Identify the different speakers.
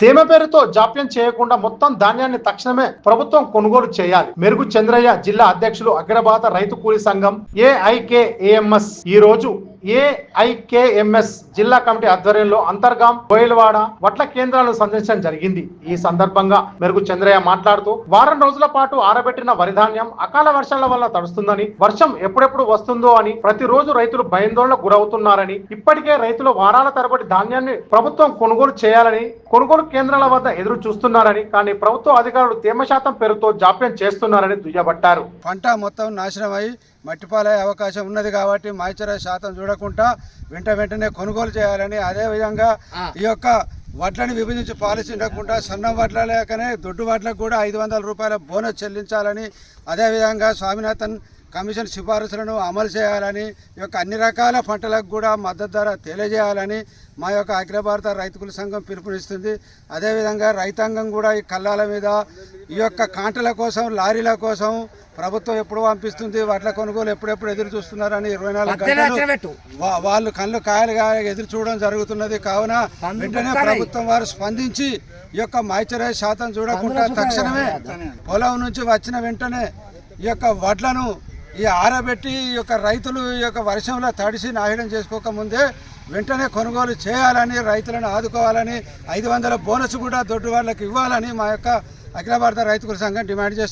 Speaker 1: తేమ పేరుతో జాప్యం చేయకుండా మొత్తం ధాన్యాన్ని తక్షణమే ప్రభుత్వం కొనుగోలు చేయాలి. మెరుగు చంద్రయ్య జిల్లా అధ్యక్షులు అగ్రభాత రైతు కూలీ సంఘం ఏఐకేఏఎంఎస్ ఈ రోజు ఏఐకేఎంఎస్ జిల్లా కమిటీ ఆధ్వర్యంలో అంతర్గాం కోయిలవాడ వడ్ల కేంద్రాలను సందర్శించడం జరిగింది. ఈ సందర్భంగా మెరుగు చంద్రయ్య మాట్లాడుతూ వారం రోజుల పాటు ఆరబెట్టిన వరిధాన్యం అకాల వర్షాల వల్ల తడుస్తుందని వర్షం ఎప్పుడెప్పుడు వస్తుందో అని ప్రతిరోజు రైతులు భయాందోళనకు గురవుతున్నారని ఇప్పటికే రైతులు వారాల తరబడి ధాన్యాన్ని ప్రభుత్వం కొనుగోలు చేయాలని కొనుగోలు కేంద్రాల వద్ద ఎదురు చూస్తున్నారని కానీ ప్రభుత్వ అధికారులు తేమ శాతం పేరుతో జాప్యం చేస్తున్నారని దుయ్యబట్టారు.
Speaker 2: పంట మొత్తం నాశనం అయి మట్టిపాలయ్యే అవకాశం ఉన్నది కాబట్టి మాయిచర శాతం చూడకుండా వెంట వెంటనే కొనుగోలు చేయాలని అదేవిధంగా ఈ యొక్క వడ్లని విభజించి పాలసీ ఉండకుండా సన్న వడ్ల లేకనే దొడ్డు వడ్లకు కూడా ఐదు వందల రూపాయల బోనస్ చెల్లించాలని అదేవిధంగా స్వామినాథన్ కమిషన్ సిఫారసులను అమలు చేయాలని ఈ యొక్క అన్ని రకాల పంటలకు కూడా మద్దతు ధర తెలియజేయాలని మా యొక్క అఖిల భారత రైతుకుల సంఘం పిలుపునిస్తుంది. అదేవిధంగా రైతాంగం కూడా ఈ కళ్ళాల మీద ఈ యొక్క కాంటల కోసం లారీల కోసం ప్రభుత్వం ఎప్పుడు పంపిస్తుంది. వాటిల కొనుగోలు ఎప్పుడెప్పుడు ఎదురు చూస్తున్నారని ఇరవై నాలుగు గంటలు వాళ్ళు కళ్ళు కాయలుగా ఎదురు చూడడం జరుగుతున్నది. కావున వెంటనే ప్రభుత్వం వారు స్పందించి ఈ యొక్క మాయిచరైజ్ శాతం చూడకుండా తక్షణమే పొలం నుంచి వచ్చిన వెంటనే ఈ యొక్క వడ్లను ఈ ఆరబెట్టి ఈ యొక్క రైతులు ఈ యొక్క వర్షంలో తడిసి నాశనం చేసుకోక ముందే వెంటనే కొనుగోలు చేయాలని రైతులను ఆదుకోవాలని ఐదు వందల బోనస్ కూడా దొడ్డు వాళ్ళకి ఇవ్వాలని మా యొక్క అఖిల భారత రైతుల సంఘం డిమాండ్ చేస్తుంది.